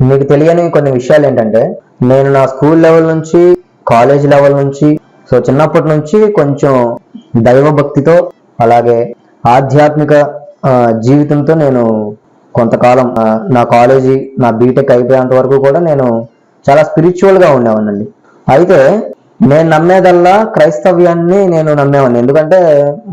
మీకు తెలియని కొన్ని విషయాలు ఏంటంటే నేను నా స్కూల్ లెవెల్ నుంచి కాలేజ్ లెవెల్ నుంచి సో చిన్నప్పటి నుంచి కొంచెం దైవభక్తితో అలాగే ఆధ్యాత్మిక జీవితంతో నేను కొంతకాలం నా కాలేజీ నా బీటెక్ అయిపోయేంత వరకు కూడా నేను చాలా స్పిరిచువల్గా ఉండేవాడినండి. అయితే నేను నమ్మేదల్లా క్రైస్తవ్యాన్ని నేను నమ్మేవాడిని. ఎందుకంటే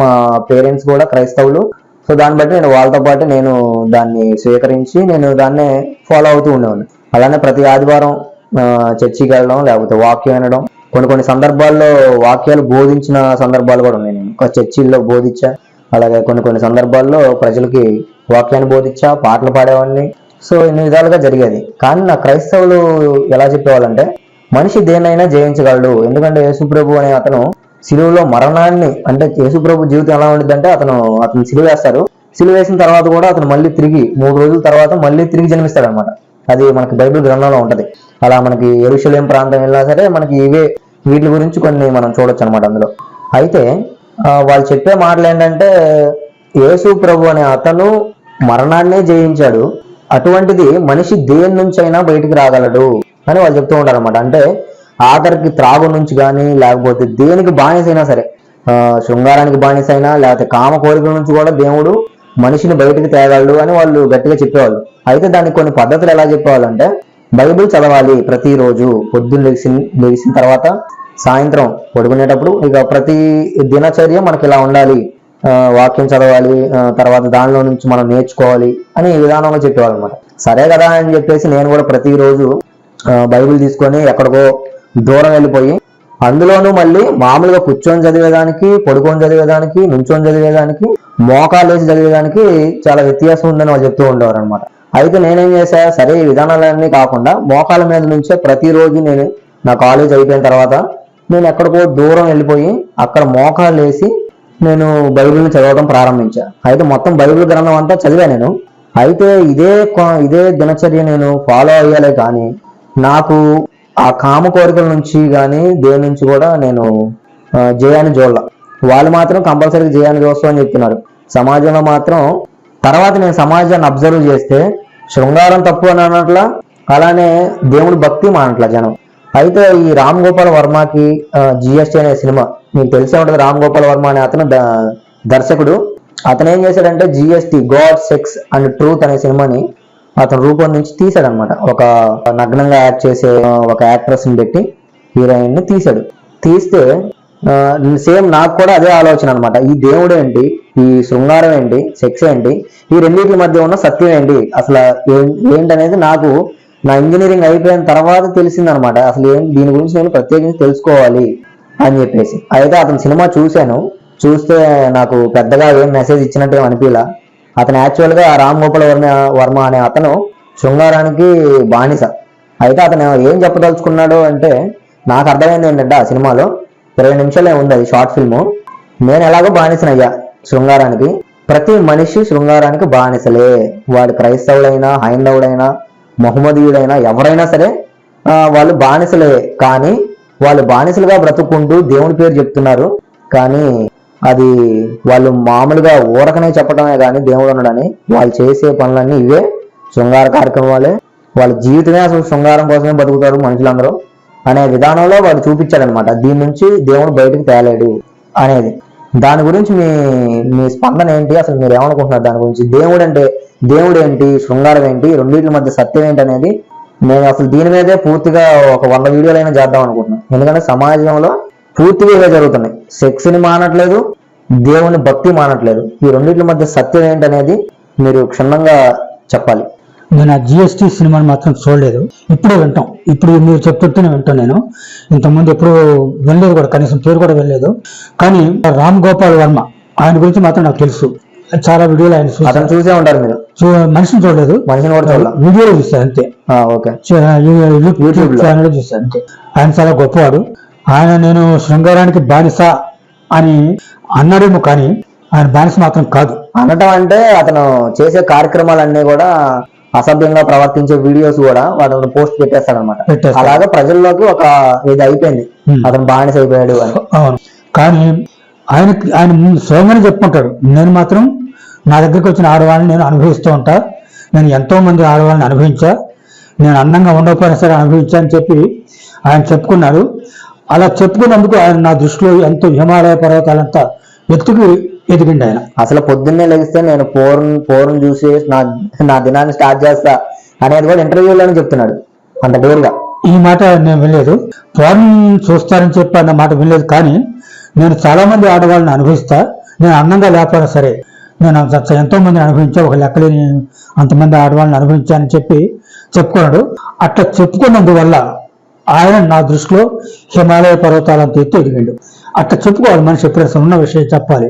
మా పేరెంట్స్ కూడా క్రైస్తవులు. సో దాన్ని బట్టి నేను వాళ్ళతో పాటు నేను దాన్ని స్వీకరించి నేను దాన్ని ఫాలో అవుతూ ఉండేవాడిని. అలానే ప్రతి ఆదివారం చర్చికి వెళ్ళడం లేకపోతే వాక్యం వినడం కొన్ని కొన్ని సందర్భాల్లో వాక్యాలు బోధించిన సందర్భాలు కూడా ఉన్నాయి. నేను ఒక చర్చిల్లో బోధించా అలాగే కొన్ని కొన్ని సందర్భాల్లో ప్రజలకి వాక్యాన్ని బోధించా పాటలు పాడేవాడిని. సో ఇన్ని విధాలుగా జరిగేది. కానీ నా క్రైస్తవులు ఎలా చెప్పేవాళ్ళంటే మనిషి దేనైనా జయించగలడు. ఎందుకంటే యేసుప్రభు అనే అతను సిలువలో మరణాన్ని అంటే యేసుప్రభు జీవితం ఎలా ఉండిద్దంటే అతను అతను సిలువ వేస్తారు. సిలువ వేసిన తర్వాత కూడా అతను మళ్ళీ తిరిగి మూడు రోజుల తర్వాత మళ్ళీ తిరిగి జన్మిస్తాడు అనమాట అది మనకి బైబిల్ గ్రంథంలో ఉంటది. అలా మనకి ఎరుశలేం ప్రాంతం వెళ్ళినా సరే మనకి ఇవే వీటి గురించి కొన్ని మనం చూడొచ్చు అనమాట అందులో. అయితే వాళ్ళు చెప్పే మాటలు ఏంటంటే యేసు ప్రభు అనే అతను మరణాన్నే జయించాడు. అటువంటిది మనిషి దేని నుంచి అయినా బయటికి రాగలడు అని వాళ్ళు చెప్తూ ఉంటారు అనమాట అంటే ఆఖరికి త్రాగు నుంచి కానీ లేకపోతే దేనికి బానిసైనా సరే శృంగారానికి బానిసైనా లేకపోతే కామ కోరికల నుంచి కూడా దేవుడు మనిషిని బయటికి తేగలడు అని వాళ్ళు గట్టిగా చెప్పేవాళ్ళు. అయితే దానికి కొన్ని పద్ధతులు ఎలా చెప్పేవాళ్ళంటే బైబిల్ చదవాలి ప్రతిరోజు పొద్దున్న లేచి లేచిన తర్వాత సాయంత్రం పడుకునేటప్పుడు ఇక ప్రతి దినచర్య మనకి ఇలా ఉండాలి. వాక్యం చదవాలి తర్వాత దానిలో నుంచి మనం నేర్చుకోవాలి అని ఈ విధానంలో చెప్పేవాళ్ళు అనమాట సరే కదా అని చెప్పేసి నేను కూడా ప్రతిరోజు బైబిల్ తీసుకొని ఎక్కడికో దూరం వెళ్ళిపోయి అందులోనూ మళ్ళీ మామూలుగా కూర్చొని చదివేదానికి పడుకొని చదివేదానికి నుంచొని చదివేదానికి మోకాలు వేసి చదివేదానికి చాలా వ్యత్యాసం ఉందని వాళ్ళు చెప్తూ ఉండేవారు అనమాట అయితే నేనేం చేశా సరే ఈ విధానాలన్నీ కాకుండా మోకాల మీద నుంచే ప్రతిరోజు నేను నా కాలేజ్ అయిపోయిన తర్వాత నేను ఎక్కడికో దూరం వెళ్ళిపోయి అక్కడ మోకాలు వేసి నేను బైబిల్ని చదవడం ప్రారంభించా. అయితే మొత్తం బైబిల్ గ్రంథం అంతా చదివా నేను. అయితే ఇదే ఇదే దినచర్య నేను ఫాలో అయ్యాలే కానీ నాకు ఆ కామ కోరికల నుంచి కానీ దేని నుంచి కూడా నేను జయాన్ని చూడాల. వాళ్ళు మాత్రం కంపల్సరీగా జయాన్ని చూస్తాం అని చెప్తున్నారు. సమాజంలో మాత్రం తర్వాత నేను సమాజాన్ని అబ్జర్వ్ చేస్తే శృంగారం తప్పు అని అనట్లా అలానే దేవుడి భక్తి మానట్లా జనం. అయితే ఈ రామ్ గోపాల్ వర్మకి జిఎస్టీ అనే సినిమా మీకు తెలిసే ఉంటుంది రామ్ గోపాల్ వర్మ అనే అతను దర్శకుడు. అతను ఏం చేశాడంటే GST god sex and truth అనే సినిమాని అతను రూపొందించి తీశాడు అనమాట ఒక నగ్నంగా యాక్ట్ చేసే ఒక యాక్ట్రెస్ని పెట్టి హీరోయిన్ని తీశాడు. తీస్తే సేమ్ నాకు కూడా అదే ఆలోచన అనమాట. ఈ దేవుడు ఏంటి? ఈ శృంగారం ఏంటి? సెక్స్ ఏంటి? ఈ రెండింటి మధ్య ఉన్న సత్యం ఏంటి? అసలు ఏం- ఏంటనేది నాకు నా ఇంజనీరింగ్ అయిపోయిన తర్వాత తెలిసిందనమాట. అసలు ఏం దీని గురించి నేను ప్రత్యేకించి తెలుసుకోవాలి అని చెప్పేసి. అయితే అతని సినిమా చూశాను. చూస్తే నాకు పెద్దగా ఏం మెసేజ్ ఇచ్చినట్టు ఏం అతను యాక్చువల్గా రామ్ గోపాల్ వర్మ వర్మ అనే అతను శృంగారానికి బానిస. అయితే అతను ఏం చెప్పదలుచుకున్నాడు అంటే నాకు అర్థమైంది ఏంటంటే ఆ సినిమాలో ఇరవై నిమిషాలే ఉంది అది షార్ట్ ఫిల్ము నేను ఎలాగో బానిసనయ్యా శృంగారానికి. ప్రతి మనిషి శృంగారానికి బానిసలే. వాడు క్రైస్తవుడైనా హైందవుడైనా మొహమ్మదీయుడైనా ఎవరైనా సరే వాళ్ళు బానిసలే. కానీ వాళ్ళు బానిసలుగా బ్రతుకుంటూ దేవుని పేరు చెప్తున్నారు. కానీ అది వాళ్ళు మామూలుగా ఊరకనే చెప్పడమే కానీ దేవుడు ఉన్నాడని వాళ్ళు చేసే పనులన్నీ ఇవే శృంగార కార్యక్రమాలే. వాళ్ళ జీవితమే అసలు శృంగారం కోసమే బతుకుతారు మనుషులందరూ అనే విధానంలో వాడు చూపించాడనమాట. దీని నుంచి దేవుడు బయటకు తేలేడు అనేది. దాని గురించి మీ మీ స్పందన ఏంటి? అసలు మీరు ఏమనుకుంటున్నారు దాని గురించి? దేవుడు అంటే దేవుడు ఏంటి? శృంగారం ఏంటి? రెండింటి మధ్య సత్యం ఏంటి అనేది నేను అసలు దీని మీదే పూర్తిగా ఒక వంద వీడియోలైనా చేద్దాం అనుకుంటున్నాను ఎందుకంటే సమాజంలో పూర్తిగా జరుగుతున్నాయి. సెక్స్ని మానట్లేదు దేవుని భక్తి మానట్లేదు. ఈ రెండింటి మధ్య సత్యం ఏంటనేది మీరు క్షుణ్ణంగా చెప్పాలి. నేను ఆ జిఎస్టీ సినిమాని మాత్రం చూడలేదు. ఇప్పుడే వింటాం. ఇప్పుడు మీరు చెప్తుంటేనే వింటాను నేను. ఇంతకుముందు ఎప్పుడు వెళ్ళలేదు కూడా కనీసం పేరు కూడా వెళ్ళలేదు కానీ రామ్ గోపాల్ వర్మ ఆయన గురించి మాత్రం నాకు తెలుసు. చాలా వీడియోలు ఆయన చూసా. అతను చూసే ఉంటారు మీరు. మనిషిని చూడలేదు. మనిషిని కూడా చూడాలి? వీడియోలో చూసాను అంతే. ఓకే. యూట్యూబ్. ఛానల్ చూసాను అంతే. ఆయన చాలా గొప్పవాడు. ఆయన నేను శృంగారానికి బానిస అని అన్నాడేమో కానీ ఆయన బానిస మాత్రం కాదు. అనటం అంటే అతను చేసే కార్యక్రమాలన్నీ కూడా అసభ్యంగా ప్రవర్తించే వీడియోస్ కూడా వాడు పోస్ట్ పెట్టేస్తాడు. అనమాట. అలాగే ప్రజల్లోకి ఒక ఇది అయిపోయింది. అతను బానిస అయిపోయాడు అని. అవును. కానీ ఆయన ముందు స్వయంగానే చెప్పుకుంటాడు. నేను మాత్రం నా దగ్గరికి వచ్చిన ఆడవాళ్ళని నేను అనుభవిస్తూ ఉంటా. నేను ఎంతో మంది ఆడవాళ్ళని అనుభవించా. నేను అందంగా ఉండకపోయినా సరే అనుభవించానని చెప్పి ఆయన చెప్పుకున్నాడు. అలా చెప్పుకున్నందుకు ఆయన నా దృష్టిలో ఎంతో హిమాలయ పర్వతాలంతా ఎత్తుకు ఎదిగిండి ఆయన. అసలు పొద్దున్నే లెగిస్తే నేను పోర్న్ పోర్న్ చూసి నా నా దినాన్ని స్టార్ట్ చేస్తా అనేది కూడా ఇంటర్వ్యూలోనే చెప్తున్నాడు. అంత డేర్గా ఈ మాట నేను వినలేదు. ఫోన్ చూస్తారని చెప్పి అన్న మాట వినలేదు కానీ నేను చాలా మంది ఆడవాళ్ళని అనుభవిస్తా. నేను అందంగా లేకపోయినా సరే నేను ఎంతో మందిని అనుభవించా ఒక లెక్కలేని అంతమంది ఆడవాళ్ళని అనుభవించానని చెప్పి చెప్పుకున్నాడు. అట్లా చెప్పుకున్నందువల్ల ఆయన నా దృష్టిలో హిమాలయ పర్వతాలంత ఎత్తు ఎదిగిండు. అట్లా చెప్పుకోవాలి మనిషి ఎప్పుడైనా ఉన్న విషయం చెప్పాలి.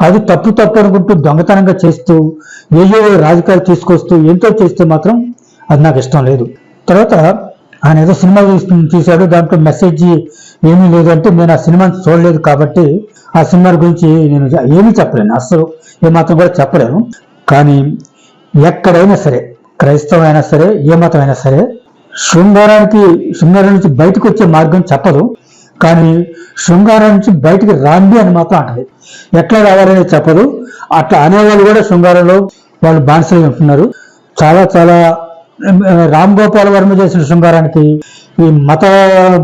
కాదు తప్పు తప్పు అనుకుంటూ దొంగతనంగా చేస్తూ ఏయో రాజకీయాలు తీసుకొస్తూ ఎంతో చేస్తే మాత్రం అది నాకు ఇష్టం లేదు. తర్వాత ఆయన ఏదో సినిమా తీశాడు దాంట్లో మెసేజ్ ఏమీ లేదంటే నేను ఆ సినిమాని చూడలేదు కాబట్టి ఆ సినిమా గురించి నేను ఏమీ చెప్పలేను. అస్సలు ఏమాత్రం కూడా చెప్పలేను. కానీ ఎక్కడైనా సరే క్రైస్తవైనా సరే ఏ మతమైనా సరే శృంగారానికి శృంగారం నుంచి బయటకు వచ్చే మార్గం చెప్పదు కానీ శృంగారం నుంచి బయటికి రాండి అని మాత్రం అంటది. ఎట్లా రావాలనేది చెప్పదు. అట్లా అనేవాళ్ళు కూడా శృంగారంలో వాళ్ళు బానిసలు ఉంటున్నారు. చాలా చాలా రామ్ గోపాల్ వర్మ చేసిన శృంగారానికి ఈ మత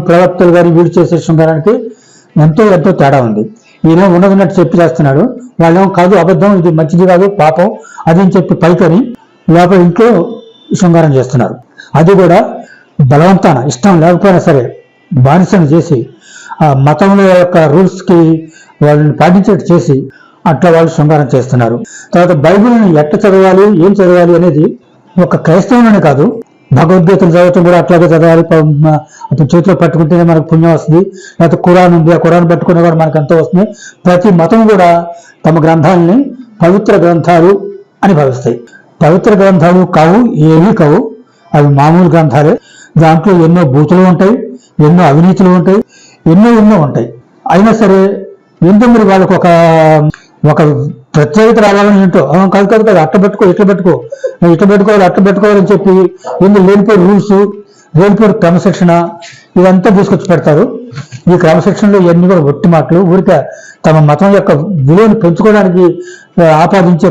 ప్రవక్తలు గారి వీడు చేసే శృంగారానికి ఎంతో ఎంతో తేడా ఉంది. ఈయన ఉన్నదన్నట్టు చెప్పి చేస్తున్నాడు. వాళ్ళేమో కాదు అబద్ధం ఇది మంచిది కాదు పాపం అది అని చెప్పి పైకని లోపల ఇంట్లో శృంగారం చేస్తున్నారు. అది కూడా బలవంతాన ఇష్టం లేకపోయినా సరే బానిసను చేసి ఆ మతంలో యొక్క రూల్స్కి వాళ్ళని పాటించేట్టు చేసి అట్లా వాళ్ళు శృంగారం చేస్తున్నారు. తర్వాత బైబిల్ని ఎట్ట చదవాలి ఏం చదవాలి అనేది ఒక క్రైస్తవులనే కాదు భగవద్గీతను చదవటం కూడా అట్లాగే చదవాలి. అతను చేతిలో పట్టుకుంటేనే మనకు పుణ్యం వస్తుంది. లేకపోతే కురాన్ ఉంది ఆ కురాన్ పట్టుకునే కూడా మనకు ఎంతో వస్తుంది. ప్రతి మతం కూడా తమ గ్రంథాలని పవిత్ర గ్రంథాలు అని భావిస్తాయి. పవిత్ర గ్రంథాలు కావు ఏమీ కావు. అవి మామూలు గ్రంథాలే. దాంట్లో ఎన్నో బూతులు ఉంటాయి ఎన్నో అవినీతులు ఉంటాయి ఎన్నో ఎన్నో ఉంటాయి. అయినా సరే ఎందుకు వాళ్ళకు ఒక ఒక ప్రత్యేకత రావాలని ఏంటో? కాదు కాదు కాదు అట్ట పెట్టుకో ఇట్లా పెట్టుకో నువ్వు ఇట్లా పెట్టుకోవాలి అట్ట పెట్టుకోవాలని చెప్పి ఎందుకు లేనిపోయి రూల్స్ లేనిపోయి క్రమశిక్షణ ఇదంతా తీసుకొచ్చి పెడతారు. ఈ క్రమశిక్షణలో ఇవన్నీ కూడా ఒట్టి మాటలు. ఊరికే తమ మతం యొక్క విలువను పెంచుకోవడానికి ఆపాదించే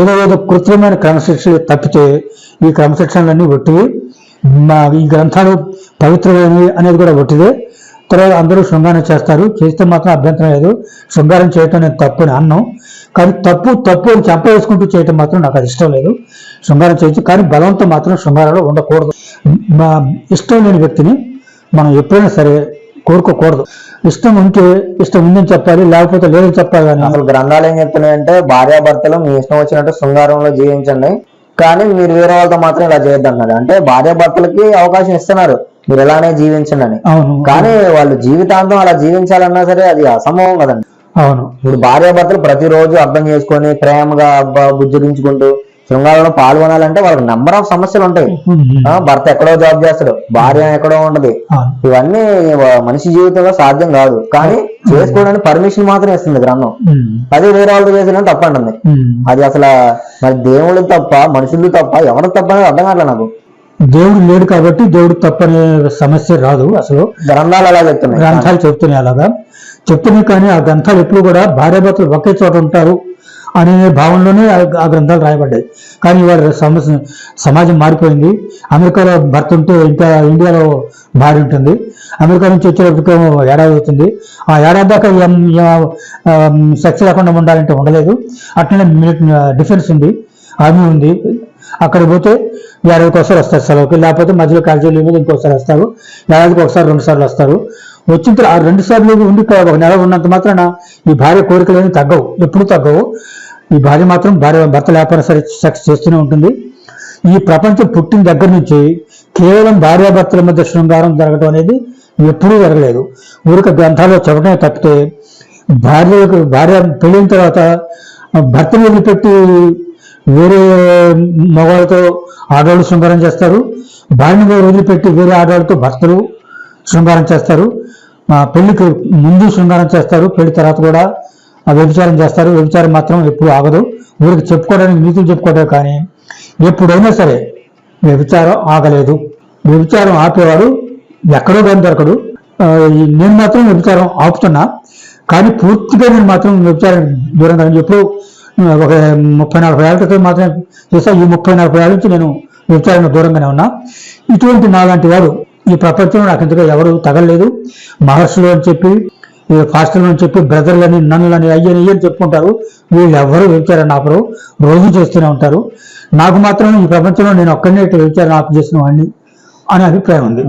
ఏదో ఏదో కృత్రిమైన క్రమశిక్షణ తప్పితే ఈ క్రమశిక్షణలన్నీ ఒట్టివి. మా ఈ గ్రంథాలు పవిత్రమైనవి అనేది కూడా ఒట్టిదే. తర్వాత అందరూ శృంగారం చేస్తారు. చేస్తే మాత్రం అభ్యంతరం లేదు. శృంగారం చేయటం నేను తప్పు అని అన్నాం. కానీ తప్పు తప్పు అని చెంప వేసుకుంటూ చేయటం మాత్రం నాకు అది ఇష్టం లేదు. శృంగారం చేయొచ్చు కానీ బలంతో మాత్రం శృంగారంలో ఉండకూడదు. మా ఇష్టం లేని వ్యక్తిని మనం ఎప్పుడైనా సరే కోరుకోకూడదు. ఇష్టం ఉంటే ఇష్టం ఉందని చెప్పాలి లేకపోతే లేదని చెప్పాలి కానీ అసలు గ్రంథాలు ఏం చెప్తున్నాయంటే భార్యాభర్తలు మీ ఇష్టం వచ్చినట్టు శృంగారంలో జీవించండి కానీ మీరు వేరే వాళ్ళతో మాత్రం ఇలా చేయొద్దు అన్నాడు అంటే భార్యాభర్తలకి అవకాశం ఇస్తున్నారు మీరు ఇలానే జీవించండి అని. అవును. కానీ వాళ్ళు జీవితాంతం అలా జీవించాలన్నా సరే అది అసంభవం కదండి. అవును. ఇప్పుడు భార్యాభర్తలు ప్రతిరోజు అర్థం చేసుకొని ప్రేమగా అబ్బా బుజ్జగించుకుంటూ శృంగారంలో పాల్గొనాలంటే వాళ్ళకి నెంబర్ ఆఫ్ సమస్యలు ఉంటాయి. భర్త ఎక్కడో జాబ్ చేస్తాడు భార్య ఎక్కడో అవును. ఇవన్నీ మనిషి జీవితంలో సాధ్యం కాదు. కానీ చేసుకోవడానికి పర్మిషన్ మాత్రం ఇస్తుంది గ్రంథం. అది వేరే వాళ్ళతో చేసిన ఉమ్. అది అసలు మరి దేవుళ్ళు తప్ప మనుషులు తప్ప ఎవరు తప్ప అనేది అర్థం కావట్లేదు నాకు. దేవుడు లేడు కాబట్టి దేవుడు తప్పనే సమస్య రాదు అసలు. గ్రంథాలు అలా చెప్తున్నాయి. గ్రంథాలు చెప్తున్నాయి అలాగా. చెప్తున్నాయి కానీ ఆ గ్రంథాలు ఎప్పుడు కూడా భార్యాభర్తలు ఒకే చోట ఉంటారు. అనే భావంలోనే ఆ గ్రంథాలు రాయబడ్డాయి. కానీ ఇవాళ సమస్య సమాజం మారిపోయింది. అమెరికాలో భర్త ఉంటే ఇంకా ఇండియాలో భార్య ఉంటుంది. అమెరికా నుంచి వచ్చేటప్పటికేమో ఏడాది అవుతుంది. ఆ ఏడాది దాకా సెక్స్ లేకుండా ఉండాలంటే ఉండలేదు. అట్లనే డిఫెన్స్ ఉంది. ఆర్మీ ఉంది. అక్కడికి పోతే ఏడాదికి ఒకసారి వస్తారు సెలవుకి. లేకపోతే మధ్యలో కాలేజీలు మీద ఇంకోసారి వస్తారు. ఏడాదికి ఒకసారి రెండు సార్లు వస్తారు. వచ్చిన తర్వాత ఆ రెండు సార్లు ఉండి ఒక నెల ఉన్నంత మాత్రాన ఈ భార్య కోరికలు ఏమి తగ్గవు. ఎప్పుడు తగ్గవు. ఈ భార్య మాత్రం భార్య భర్త లేకపోయినా సరే సెక్స్ చేస్తూనే ఉంటుంది. ఈ ప్రపంచం పుట్టిన దగ్గర నుంచి కేవలం భార్యాభర్తల మధ్య శృంగారం జరగడం అనేది ఎప్పుడూ జరగలేదు. ఊరిక గ్రంథాల్లో చెప్పడమే తప్పితే భార్య భార్య పెళ్ళిన తర్వాత భర్తను వదిలిపెట్టి వేరే మగవాళ్ళతో ఆడవాళ్ళు శృంగారం చేస్తారు. భార్యను వదిలిపెట్టి వేరే ఆడవాళ్ళతో భర్తలు శృంగారం చేస్తారు. ఆ, పెళ్ళికి ముందు శృంగారం చేస్తారు. పెళ్ళి తర్వాత కూడా వ్యభిచారం చేస్తారు. వ్యభిచారం మాత్రం ఎప్పుడు ఆగదు. ఊరికి చెప్పుకోవడానికి నీతులు చెప్పుకోవడం కానీ ఎప్పుడైనా సరే వ్యభిచారం ఆగలేదు. వ్యభిచారం ఆపేవాడు ఎక్కడో కానీ దొరకడు. నేను మాత్రం వ్యభిచారం ఆపుతున్నా. కానీ పూర్తిగా నేను మాత్రం వ్యభిచారం దూరంగా ఎప్పుడు ఒక ముప్పై నలభై ఏళ్ళ క్రితం మాత్రం చేసా ఈ ముప్పై నలభై ఏళ్ళ నుంచి నేను విచారణ దూరంగానే ఉన్నా. ఇటువంటి నాలాంటి వాడు ఈ ప్రపంచంలో నాకు ఇంతగా ఎవరు తగలలేదు. మహర్షులు అని చెప్పి ఈ పాస్టర్లు అని చెప్పి బ్రదర్లని నన్నులని అయ్యని అని చెప్పుకుంటారు? వీళ్ళు ఎవరు వ్యభిచారాన్ని ఆపరు రోజు చేస్తూనే ఉంటారు. నాకు మాత్రం ఈ ప్రపంచంలో నేను ఒక్కడనే వ్యభిచారాన్ని ఆపు చేసిన వాడిని అనే అభిప్రాయం ఉంది.